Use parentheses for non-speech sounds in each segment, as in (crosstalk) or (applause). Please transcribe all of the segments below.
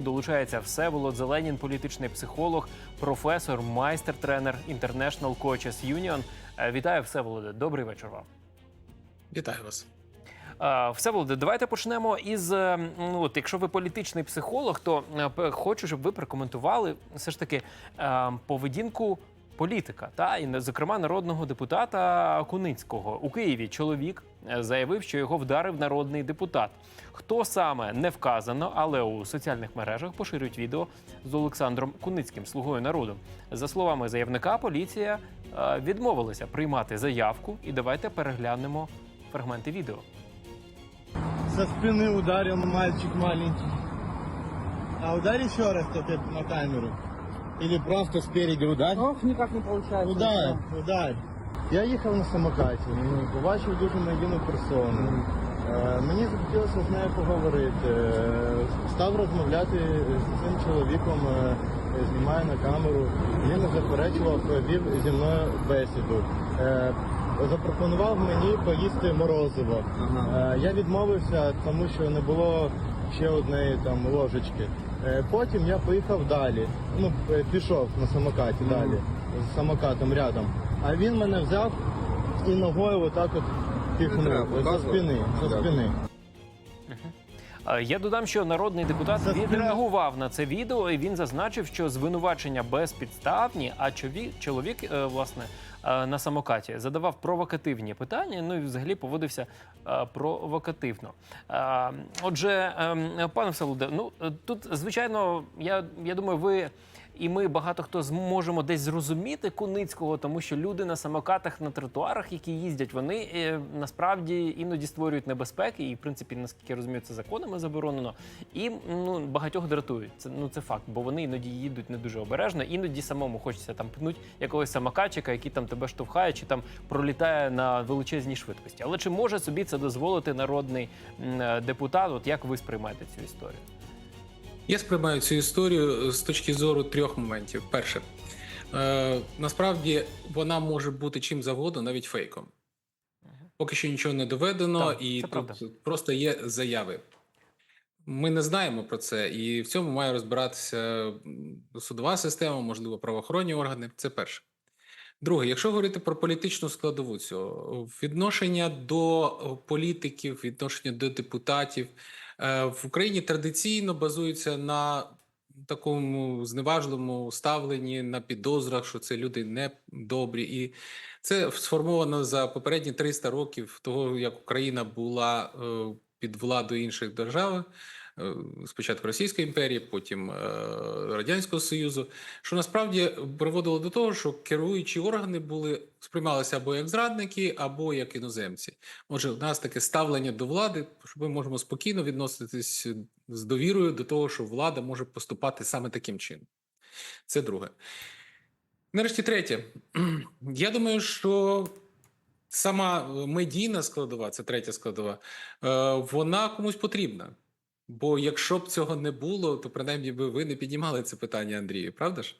Долучається Всеволод Зеленін, політичний психолог, професор, майстер-тренер International Coaches Union. Е, Вітаю, Всеволоде. Добрий вечір вам. Вітаю вас. Е, Всеволоде, давайте почнемо із е, ну, от, якщо ви політичний психолог, то хочу, щоб ви прокоментували все ж таки поведінку політика, та і зокрема народного депутата Куницького у Києві. Чоловік е, заявив, що його вдарив народний депутат. Хто саме не вказано, але у соціальних мережах поширюють відео з Олександром Куницьким, слугою народу. За словами заявника, поліція е, відмовилася приймати заявку, і давайте переглянемо фрагменти відео. Со спины ударил мальчик маленький. А ударь еще раз только на камеру. Или просто спереди ударь. Ох, никак не получается. Ударь, ударь. Я їхав на самокаті, побачив дуже надійну персону. Е, мені захотілося з нею поговорити. Е, став розмовляти з цим чоловіком, е, знімаю на камеру. Він не заперечував, вів зі мною бесіду. Е, запропонував мені поїсти морозиво. Е, я відмовився, тому що не було ще однієї там ложечки. Е, потім я поїхав далі. Ну, е, пішов на самокаті далі, з самокатом рядом. А він мене взяв і ногою отак от піхнув за спини. За спини. Е, Я додам, що народний депутат відреагував на це відео, і він зазначив, що звинувачення безпідставні. А чові- чоловік, власне, на самокаті задавав провокативні питання. Ну і взагалі поводився провокативно. Е, Отже, ем, пане Всеволоде, ну е, тут звичайно, я, я думаю, ви. І ми багато хто зможемо десь зрозуміти Куницького, тому що люди на самокатах на тротуарах, які їздять, вони е, насправді іноді створюють небезпеки, і в принципі, наскільки я розумію, це законами заборонено. І ну багатьох дратують. Це ну це факт, бо вони іноді їдуть не дуже обережно. Іноді самому хочеться там пнуть якогось самокатчика, який там тебе штовхає, чи там пролітає на величезній швидкості. Але чи може собі це дозволити народний е, депутат? От як ви сприймаєте цю історію? Я сприймаю цю історію з точки зору трьох моментів. Перше, е, насправді вона може бути чим завгодно, навіть фейком. Поки що нічого не доведено, Так, і це правда. тут просто є заяви. Ми не знаємо про це, і в цьому має розбиратися судова система, можливо, правоохоронні органи. Це перше. Друге, якщо говорити про політичну складову цього відношення до е, політиків, відношення до депутатів е, в Україні традиційно базується на такому зневажливому ставленні, на підозрах, що це люди недобрі. І це сформовано за попередні 300 років того, як Україна була е, під владою інших держав. Е, Спочатку Російської імперії, потім е, Радянського Союзу, що насправді приводило до того, що керуючі органи були сприймалися або як зрадники, або як іноземці. Отже, у нас таке ставлення до влади, що ми можемо спокійно відноситись з довірою до того, що влада може поступати саме таким чином. Це друге. Нарешті, третє. (clears throat) Я думаю, що сама е, медійна складова, це третя складова, е, вона комусь потрібна. Бо якщо б цього не було, то принаймні би ви не піднімали це питання, Андрію, правда ж?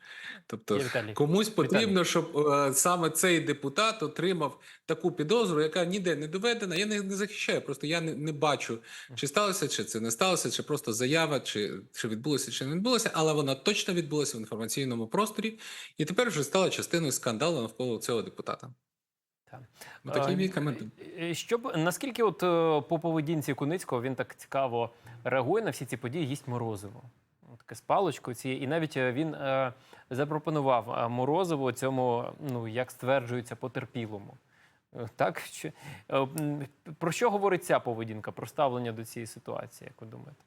Тобто Віталій. комусь потрібно, щоб е, саме цей депутат отримав таку підозру, яка ніде не доведена. Я не, не захищаю, просто я не, не бачу, чи сталося, чи це не сталося, чи просто заява, чи, чи відбулося, чи не відбулося, але вона точно відбулася в інформаційному просторі, і тепер вже стала частиною скандалу навколо цього депутата. Ну, Такий мій коментар. е, Щоб наскільки, от е, по поведінці Куницького він так цікаво реагує на всі ці події, їсть морозиво. Таке з паличкою цією. І навіть е, він е, запропонував е, морозиво цьому, ну як стверджується, потерпілому. Так що е, про що говорить ця поведінка, про ставлення до цієї ситуації, як ви думаєте?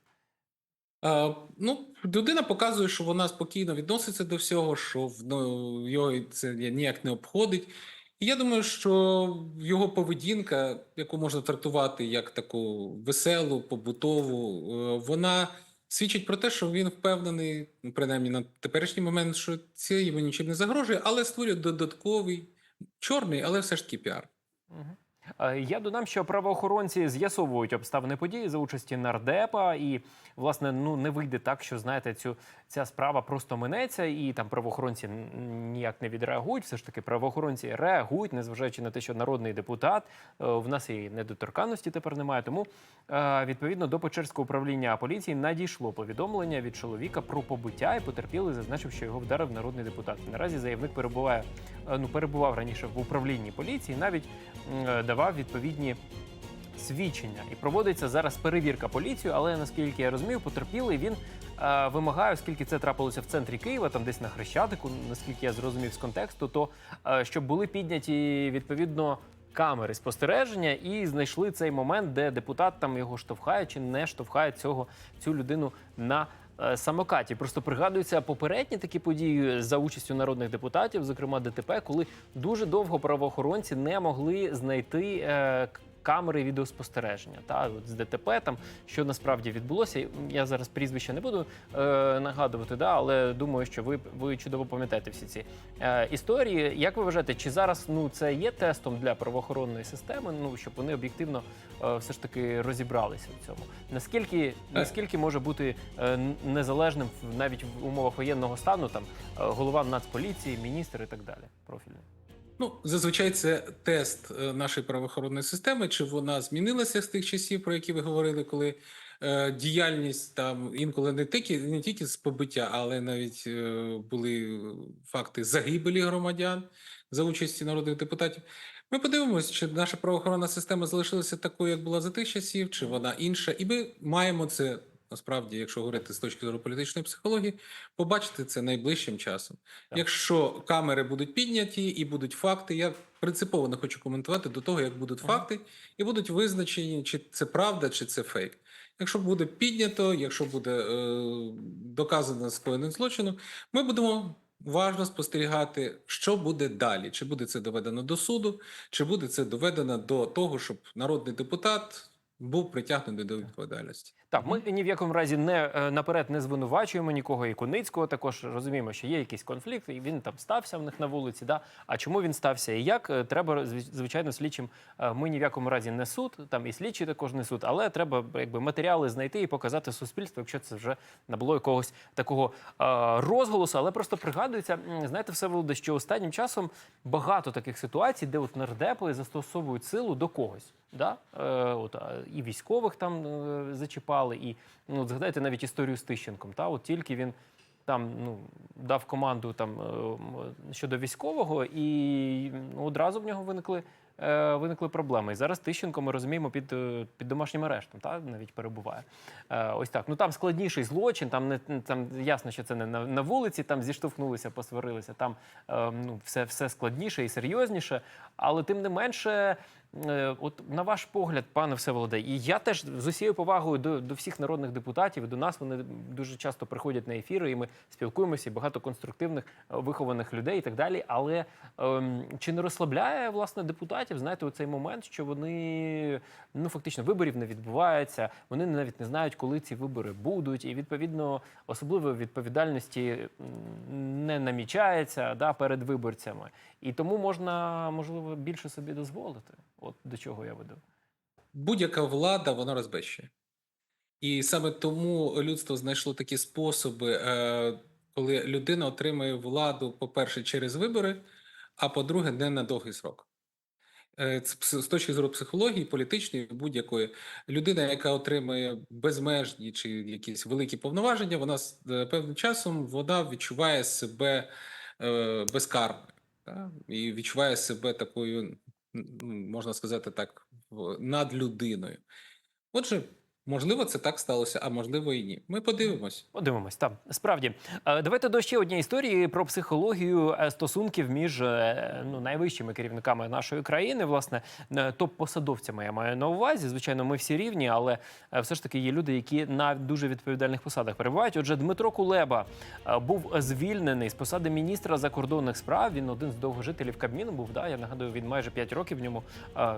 Е, ну, людина показує, що вона спокійно відноситься до всього, що в- ну, його це ніяк не обходить. Я думаю, що його поведінка, яку можна трактувати як таку веселу, побутову, е, вона свідчить про те, що він впевнений, ну, принаймні на теперішній момент, що це йому нічим не загрожує, але створює додатковий чорний, але все ж таки піар. Е, Я додам, що правоохоронці з'ясовують обставини події за участі нардепа, і власне ну не вийде так, що знаєте, цю ця справа просто минеться, і там правоохоронці ніяк не відреагують. Все ж таки, правоохоронці реагують, незважаючи на те, що народний депутат е, в нас і недоторканності тепер немає. Тому е, відповідно до Печерського управління поліції надійшло повідомлення від чоловіка про побиття і потерпілий зазначив, що його вдарив народний депутат. Наразі заявник перебуває е, ну перебував раніше в управлінні поліції, навіть давав відповідні. Свідчення і проводиться зараз перевірка поліцією, але наскільки я розумію, потерпілий він вимагає, оскільки це трапилося в центрі Києва, там десь на Хрещатику, наскільки я зрозумів з контексту, то е, щоб були підняті відповідно камери спостереження і знайшли цей момент, де депутат там його штовхає чи не штовхає цього цю людину на е, самокаті. Просто пригадуються попередні такі події за участю народних депутатів, зокрема ДТП, коли дуже довго правоохоронці не могли знайти. е, Камери відеоспостереження та от з ДТП, там що насправді відбулося. Я зараз прізвища не буду е, нагадувати, да, але думаю, що ви, ви чудово пам'ятаєте всі ці е, історії. Як ви вважаєте, чи зараз ну це є тестом для правоохоронної системи? Ну щоб вони об'єктивно е, все ж таки розібралися в цьому? Наскільки наскільки може бути е, незалежним навіть в умовах воєнного стану, там е, голова Нацполіції, міністр і так далі? Профільний? Ну, зазвичай це тест е, нашої правоохоронної системи, чи вона змінилася з тих часів, про які ви говорили, коли е, діяльність там інколи не тільки не тільки з побиття, але навіть е, були факти загибелі громадян за участі народних депутатів. Ми подивимося, чи наша правоохоронна система залишилася такою, як була за тих часів, чи вона інша, і ми маємо це. Насправді, якщо говорити з точки зору політичної психології, побачити це найближчим часом. Так. Якщо камери будуть підняті і будуть факти, я принципово не хочу коментувати до того, як будуть Ага. факти, і будуть визначені, чи це правда, чи це фейк. Якщо буде піднято, якщо буде е, доказано скоєним злочину, ми будемо уважно спостерігати, що буде далі. Чи буде це доведено до суду, чи буде це доведено до того, щоб народний депутат був притягнений до відповідальності. Так, ми ні в якому разі не е, наперед не звинувачуємо нікого і Куницького. Також розуміємо, що є якийсь конфлікт, і він там стався в них на вулиці. Да? А чому він стався і як? Е, Треба зв- звичайно слідчим. е, Ми ні в якому разі не суд, там і слідчі також не суд, але треба якби матеріали знайти і показати суспільству, якщо це вже набуло якогось такого е, розголосу. Але просто пригадується, знаєте, все Володе, що останнім часом багато таких ситуацій, де от нардепи застосовують силу до когось. Да? Е, от, і військових там е, зачіпали, і ну, згадайте навіть історію з Тищенком. Та? От тільки він там ну, дав команду там, е, щодо військового, і ну, одразу в нього виникли, е, виникли проблеми. І зараз Тищенко, ми розуміємо, під, е, під домашнім арештом та? навіть перебуває. Е, ось так. Ну там складніший злочин, там не там ясно, що це не на, на вулиці, там зіштовхнулися, посварилися. Там е, ну, все, все складніше і серйозніше. Але тим не менше, от на ваш погляд, пане Всеволоде, і я теж з усією повагою до, до всіх народних депутатів, до нас вони дуже часто приходять на ефіри, і ми спілкуємося, і багато конструктивних е, вихованих людей і так далі. Але ем, чи не розслабляє власне депутатів, знаєте, у цей момент, що вони ну фактично виборів не відбувається, вони навіть не знають, коли ці вибори будуть, і відповідно особливої відповідальності не намічається да, перед виборцями. І тому можна можливо більше собі дозволити. От до чого я веду. будь-яка влада вона розбещує. І саме тому людство знайшло такі способи, е, коли людина отримує владу, по-перше, через вибори, а по-друге, не на довгий срок. Е, з точки зору психології, політичної, будь-якої людина, яка отримує безмежні чи якісь великі повноваження, вона з е, певним часом вона відчуває себе безкарною та? і відчуває себе такою, можна сказати так, над людиною. Отже, можливо, це так сталося, а можливо і ні. Ми подивимось. Подивимось, так справді. Е, Давайте до ще однієї історії про психологію е, стосунків між е, ну, найвищими керівниками нашої країни, власне, топ-посадовцями я маю на увазі. Звичайно, ми всі рівні, але все ж таки є люди, які на дуже відповідальних посадах перебувають. Отже, Дмитро Кулеба був звільнений з посади міністра закордонних справ. Він один з довгожителів Кабміну був. Да? Я нагадую, він майже 5 років в ньому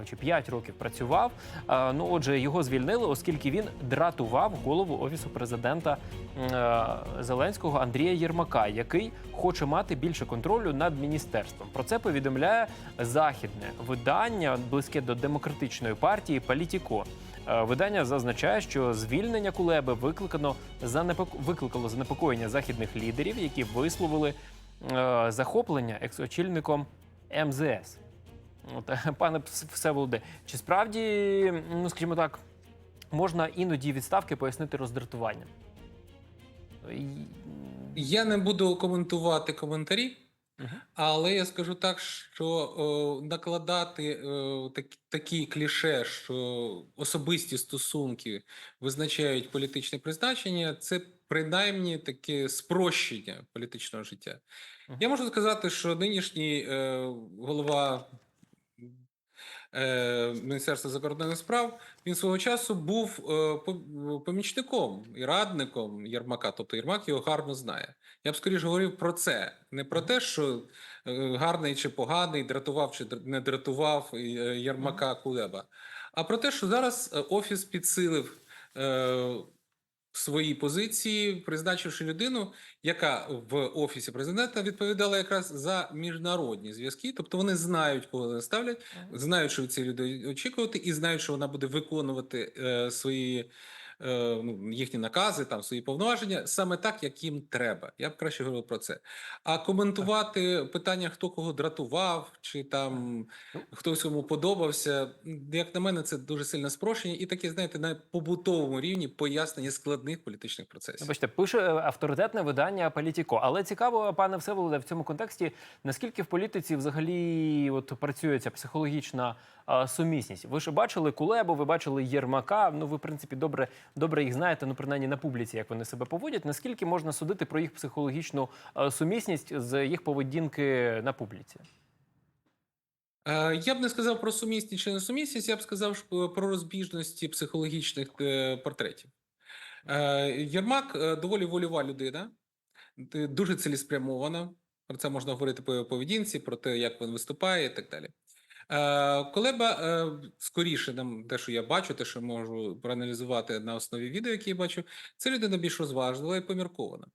чи 5 років працював. Ну, отже, його звільнили, оскільки він дратував голову офісу президента е, Зеленського Андрія Єрмака, який хоче мати більше контролю над міністерством. Про це повідомляє західне видання, близьке до демократичної партії Політіко. Е, Видання зазначає, що звільнення Кулеби викликано занепоко... викликало занепокоєння західних лідерів, які висловили е, захоплення екс-очільником МЗС. От, (laughs) пане Всеволоде, чи справді, ну скажімо так, можна іноді відставки пояснити роздратуванням? Я не буду коментувати коментарі, але я скажу так, що о, накладати е, так, такі кліше, що особисті стосунки визначають політичне призначення, це принаймні таке спрощення політичного життя. Я можу сказати, що нинішній е, голова Міністерства закордонних справ він свого часу був е, помічником і радником Єрмака. Тобто Єрмак його гарно знає. Я б скоріше говорив про це, не про те, що е, гарний чи поганий, дратував чи не дратував е, Єрмака Кулеба, а про те, що зараз е, офіс підсилив. Свої позиції, призначивши людину, яка в офісі президента відповідала якраз за міжнародні зв'язки, тобто вони знають, кого вони ставлять, знають, що від цієї людини очікувати, і знають, що вона буде виконувати е, свої їхні накази, там свої повноваження саме так, як їм треба. Я б краще говорив про це. А коментувати питання, хто кого дратував, чи там хтось йому подобався, як на мене, це дуже сильне спрощення, і таке, знаєте, на побутовому рівні пояснення складних політичних процесів. Бачите, пише е, авторитетне видання Політіко. Але цікаво, пане Всеволоде, в цьому контексті, наскільки в політиці взагалі от працює ця психологічна сумісність. Ви ж бачили Кулебу, ви бачили Єрмака. Ну, ви, в принципі, добре, добре їх знаєте, ну принаймні на публіці, як вони себе поводять. Наскільки можна судити про їх психологічну сумісність з їх поведінки на публіці? Е, Я б не сказав про сумісність чи несумісність, я б сказав про розбіжності психологічних е, портретів. Е, Єрмак е, доволі вольова людина, дуже цілеспрямована. Про це можна говорити по поведінці, про те, як він виступає, і так далі. Е, Колеба скоріше нам те, що я бачу, те, що можу проаналізувати на основі відео, які я бачу, це людина більш розважлива і поміркована.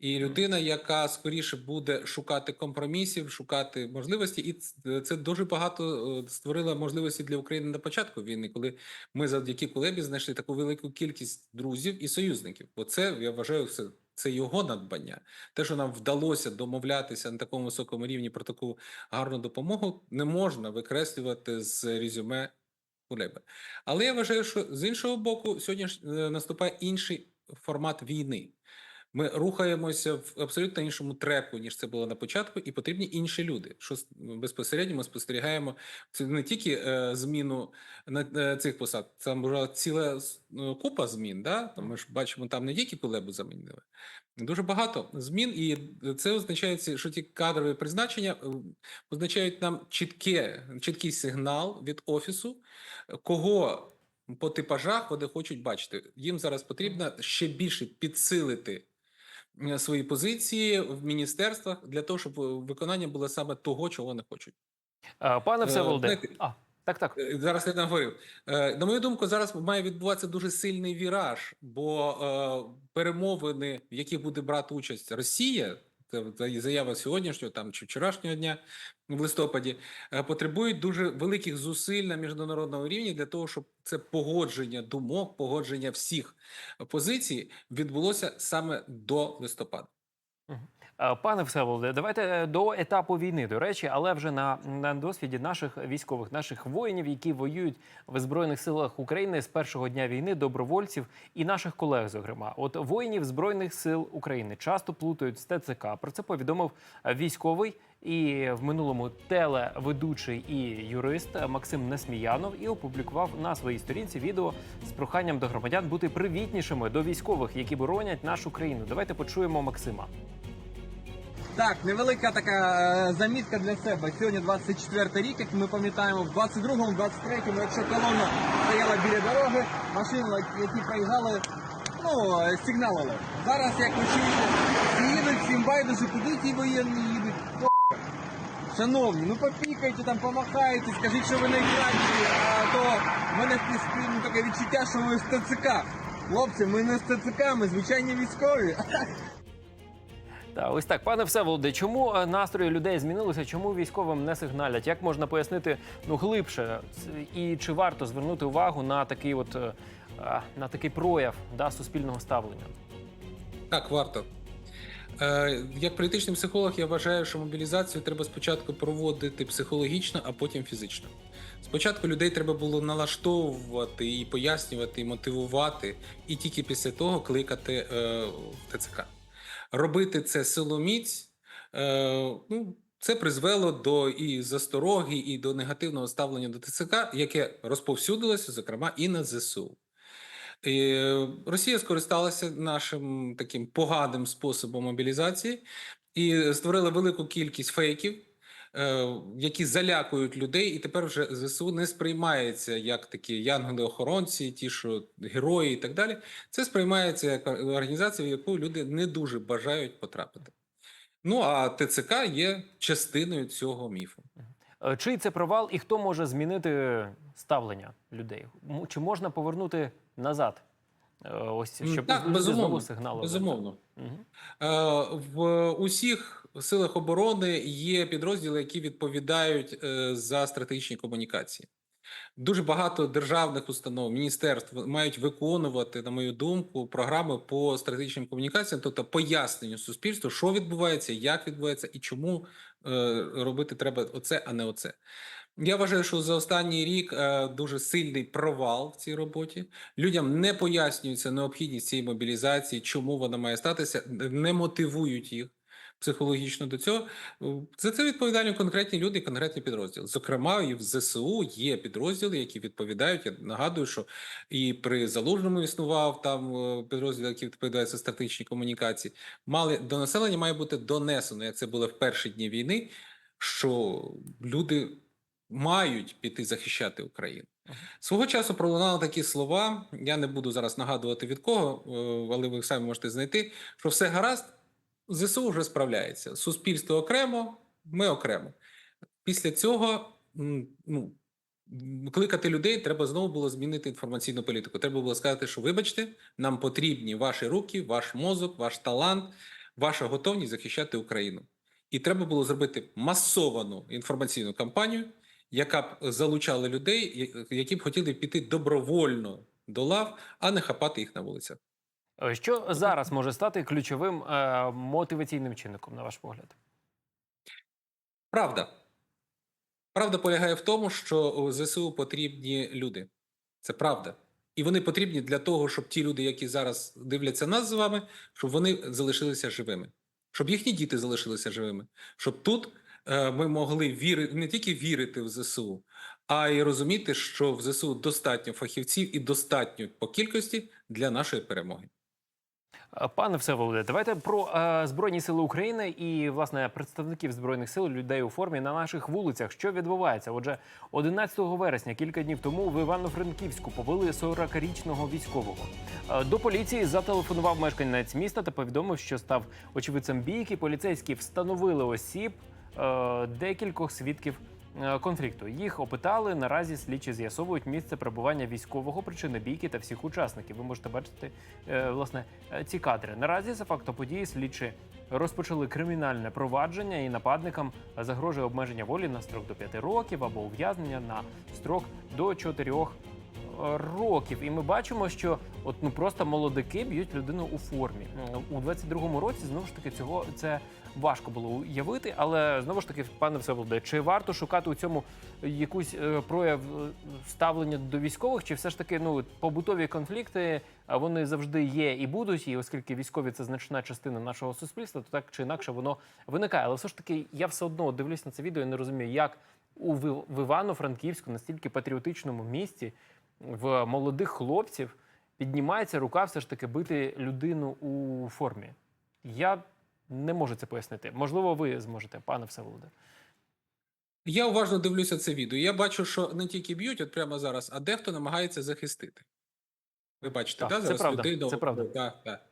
І людина, яка скоріше буде шукати компромісів, шукати можливості, і це дуже багато е, створило можливості для України на початку війни, коли ми завдяки Кулебі знайшли таку велику кількість друзів і союзників. Бо це я вважаю, це, це його надбання. Те, що нам вдалося домовлятися на такому високому рівні про таку гарну допомогу, не можна викреслювати з резюме Кулеби. Але я вважаю, що з іншого боку, сьогодні ж, е, наступає інший формат війни. Ми рухаємося в абсолютно іншому треку, ніж це було на початку, і потрібні інші люди. Що безпосередньо ми спостерігаємо це не тільки е, зміну на е, цих посад, там була ціла е, купа змін. Да? Там ми ж бачимо, там не тільки Кулебу замінили. Дуже багато змін, і це означає, що ті кадрові призначення е, означають нам чітке, чіткий сигнал від офісу, кого по типажах вони хочуть бачити. Їм зараз потрібно ще більше підсилити свої позиції в міністерствах для того, щоб виконання було саме того, чого вони хочуть. Е, Пане Е, Всеволоде, а так, так. Е, Зараз я наговорив. Е, На мою думку, зараз має відбуватися дуже сильний віраж, бо е, перемовини, в яких буде брати участь Росія, заява сьогоднішнього там чи вчорашнього дня в листопаді, е, потребують дуже великих зусиль на міжнародному рівні для того, щоб це погодження думок, погодження всіх позицій відбулося саме до листопада. Е, Пане Всеволоде, давайте е, до етапу війни, до речі, але вже на, на досвіді наших військових, наших воїнів, які воюють в збройних силах України з першого дня війни, добровольців і наших колег, зокрема, от воїнів збройних сил України часто плутають з ТЦК. Про це повідомив е, військовий і в минулому телеведучий і юрист Максим Несміянов і опублікував на своїй сторінці відео з проханням до громадян бути привітнішими до військових, які боронять нашу країну. Давайте почуємо Максима. Так, невелика така е, замітка для себе. Сьогодні 24 рік, як ми пам'ятаємо, в 22-му, 23-му, якщо колона стояла біля дороги, машини, які проїжджали, ну, е, сигналили. Зараз, як ви чуєте, їдуть, всім байдуже, куди ті воєнні їдуть. Шановні, ну попікайте там, помахайте, скажіть, що ви найкращі, а то в мене ну, таке відчуття, що ви з ТЦК. Хлопці, ми не з ТЦК, ми звичайні військові. Та ось так, пане Всеволоде, чому е, настрої людей змінилися? Чому військовим не сигналять? Як можна пояснити ну глибше? І чи варто звернути увагу на такий от е, на такий прояв да, суспільного ставлення? Так, варто. Е, Як політичний психолог, я вважаю, що мобілізацію треба спочатку проводити психологічно, а потім фізично. Спочатку людей треба було налаштовувати і пояснювати, і мотивувати, і тільки після того кликати в ТЦК. Робити це силоміць, е, ну, це призвело до і застороги, і до негативного ставлення до ТЦК, яке розповсюдилося, зокрема, і на ЗСУ. І е, Росія скористалася нашим таким поганим способом мобілізації і створила велику кількість фейків, які залякують людей, і тепер вже ЗСУ не сприймається як такі янголи-охоронці, ті, що герої і так далі. Це сприймається як організація, в яку люди не дуже бажають потрапити. Ну а ТЦК є частиною цього міфу. Е, Чий це провал і хто може змінити ставлення людей? Чи можна повернути назад? Ось щоб так, безумовно, знову безумовно. Е, В усіх силах оборони є підрозділи, які відповідають е, за стратегічні комунікації. Дуже багато державних установ, міністерств мають виконувати, на мою думку, програми по стратегічним комунікаціям, тобто поясненню суспільству, що відбувається, як відбувається і чому е, робити треба оце, а не оце. Я вважаю, що за останній рік е, дуже сильний провал в цій роботі. Людям не пояснюється необхідність цієї мобілізації, чому вона має статися, не мотивують їх психологічно до цього. За це відповідальні конкретні люди, і конкретні підрозділи. Зокрема, і в ЗСУ є підрозділи, які відповідають. Я нагадую, що і при залужному існував там е, підрозділ, який відповідає за стратегічні комунікації. Мали до населення має бути донесено, як це було в перші дні війни, що люди мають піти захищати Україну. Свого часу пролунали такі слова. Я не буду зараз нагадувати від кого, е, але ви самі можете знайти, що все гаразд, ЗСУ вже справляється. Суспільство окремо, ми окремо. Після цього ну, кликати людей треба знову було змінити інформаційну політику. Треба було сказати, що вибачте, нам потрібні ваші руки, ваш мозок, ваш талант, ваша готовність захищати Україну. І треба було зробити масовану інформаційну кампанію, яка б залучала людей, які б хотіли піти добровольно до лав, а не хапати їх на вулицях. Е, Що зараз може стати ключовим е, мотиваційним чинником, на ваш погляд? Правда. Правда полягає в тому, що ЗСУ потрібні люди. Це правда. І вони потрібні для того, щоб ті люди, які зараз дивляться нас з вами, щоб вони залишилися живими, щоб їхні діти залишилися живими, щоб тут е, ми могли вірити не тільки вірити в ЗСУ, а й розуміти, що в ЗСУ достатньо фахівців і достатньо по кількості для нашої перемоги. Е, Пане Всеволоде, давайте про е, Збройні Сили України і власне представників Збройних сил, людей у формі на наших вулицях. Що відбувається? Отже, 11 вересня, кілька днів тому, в Івано-Франківську побили 40-річного військового. Е, До поліції зателефонував мешканець міста та повідомив, що став очевидцем бійки. Поліцейські встановили осіб е, декількох свідків. е, Конфлікту їх опитали. Наразі слідчі з'ясовують місце перебування військового, причини бійки та всіх учасників. Ви можете бачити е, власне е, ці кадри. Наразі за фактом події слідчі розпочали кримінальне провадження і нападникам загрожує обмеження волі на строк до 5 років або ув'язнення на строк до 4 років. І ми бачимо, що от ну просто молодики б'ють людину у формі. У 22-му році знову ж таки цього це важко було уявити, але знову ж таки, пане Всеволоде, чи варто шукати у цьому якусь е, прояв е, ставлення до військових, чи все ж таки ну побутові конфлікти вони завжди є і будуть, і оскільки військові це значна частина нашого суспільства, то так чи інакше воно виникає. Але все ж таки, я все одно дивлюсь на це відео і не розумію, як у в Івано-Франківську настільки патріотичному місті в молодих хлопців піднімається рука все ж таки бити людину у формі. Я не можу це пояснити. Можливо, ви зможете, пане Всеволоде. Я уважно дивлюся це відео. Я бачу, що не тільки б'ють, от прямо зараз, а дехто намагається захистити. Ви бачите, Так, да, це зараз правда, людину. це правда. Так, так.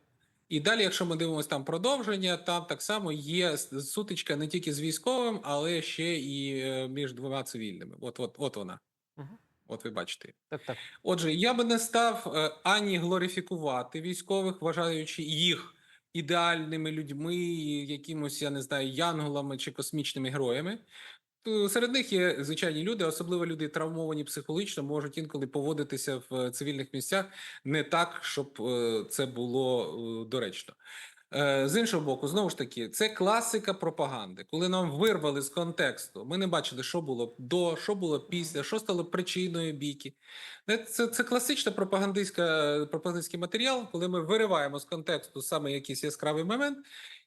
І далі, якщо ми дивимося там продовження, там так само є сутичка не тільки з військовим, але ще і е, між двома цивільними. От, от, от вона. Мгм. От ви бачите. Так, так. Отже, я би не став е, ані глорифікувати військових, вважаючи їх ідеальними людьми, якимось, я не знаю, янголами чи космічними героями. Серед них є звичайні люди, особливо люди травмовані психологічно, можуть інколи поводитися в цивільних місцях не так, щоб е, це було е, доречно. Е, З іншого боку, знову ж таки, це класика пропаганди. Коли нам вирвали з контексту, ми не бачили, що було до, що було після, що стало причиною бійки. Е, Це, це класична пропагандистська пропагандистський матеріал, коли ми вириваємо з контексту саме якийсь яскравий момент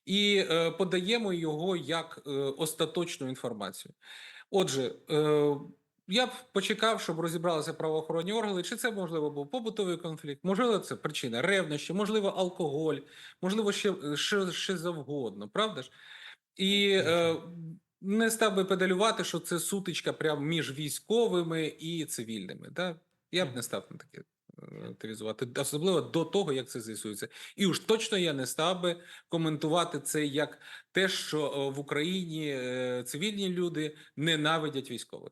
і е, подаємо його як е, остаточну інформацію. Отже, е, я б почекав, щоб розібралися правоохоронні органи, чи це можливо був побутовий конфлікт, можливо, це причина ревнощі, можливо, алкоголь, можливо, ще, ще, ще завгодно, правда ж? І е, не став би педалювати, що це сутичка прямо між військовими і цивільними. Да? Я б не став на таке е, активізувати, особливо до того, як це з'ясується. І уж точно я не став би коментувати це як те, що е, в Україні е, цивільні люди ненавидять військових.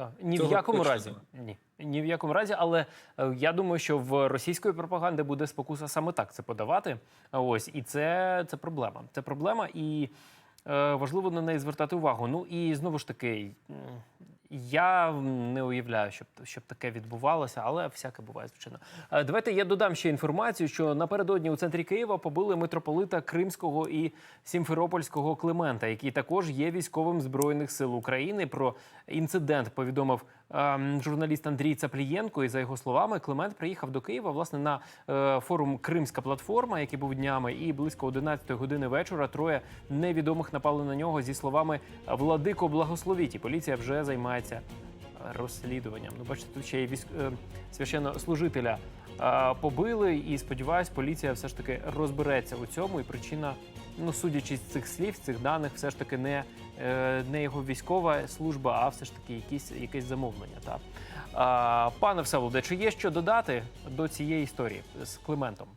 Так, ні в якому разі. Ні. Ні в якому разі, але е, я думаю, що в російської пропаганди буде спокуса саме так це подавати. Ось і це, це проблема. Це проблема, і е, важливо на неї звертати увагу. Ну і знову ж таки, я не уявляю, щоб, щоб таке відбувалося, але всяке буває, звичайно. Е, Давайте я додам ще інформацію, що напередодні у центрі Києва побили митрополита Кримського і Сімферопольського Климента, який також є військовим збройних сил України. Про інцидент повідомив журналіст Андрій Цаплієнко. І за його словами, Климент приїхав до Києва власне на е, форум Кримська платформа, який був днями, і близько 11 години вечора троє невідомих напали на нього зі словами Владико благословіть. І поліція вже займається розслідуванням. Ну, бачите, тут ще й військ... е, священнослужителя е, побили, і сподіваюсь, поліція все ж таки розбереться у цьому. І причина, ну судячи з цих слів, цих даних, все ж таки не, не його військова служба, а все ж таки якісь, якесь замовлення. Так. А, пане Всеволоде, чи є що додати до цієї історії з Климентом?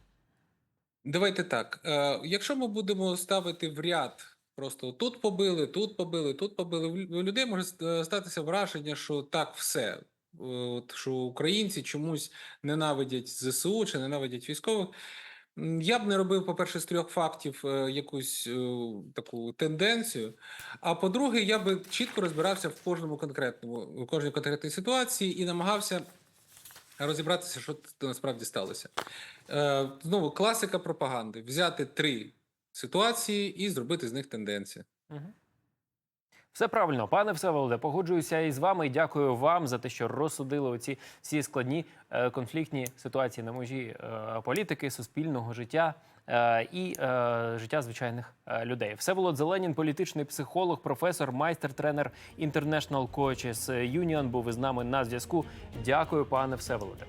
Давайте так. Е, якщо ми будемо ставити в ряд, просто тут побили, тут побили, тут побили, у людей може статися враження, що так все. Е, От, що українці чомусь ненавидять ЗСУ чи ненавидять військових. Я б не робив, по-перше, з трьох фактів е, якусь е, таку тенденцію. А по-друге, я би чітко розбирався в кожному конкретному, в кожній конкретній ситуації і намагався розібратися, що насправді сталося. Е, знову класика пропаганди: взяти три ситуації і зробити з них тенденцію. Угу. Все правильно, пане Всеволоде, погоджуюся із вами дякую вам за те, що розсудили оці всі складні е, конфліктні ситуації на межі е, політики, суспільного життя е, і життя звичайних людей. Всеволод Зеленін, політичний психолог, професор, майстер, тренер International Coaches Union був із нами на зв'язку. Дякую, пане Всеволоде.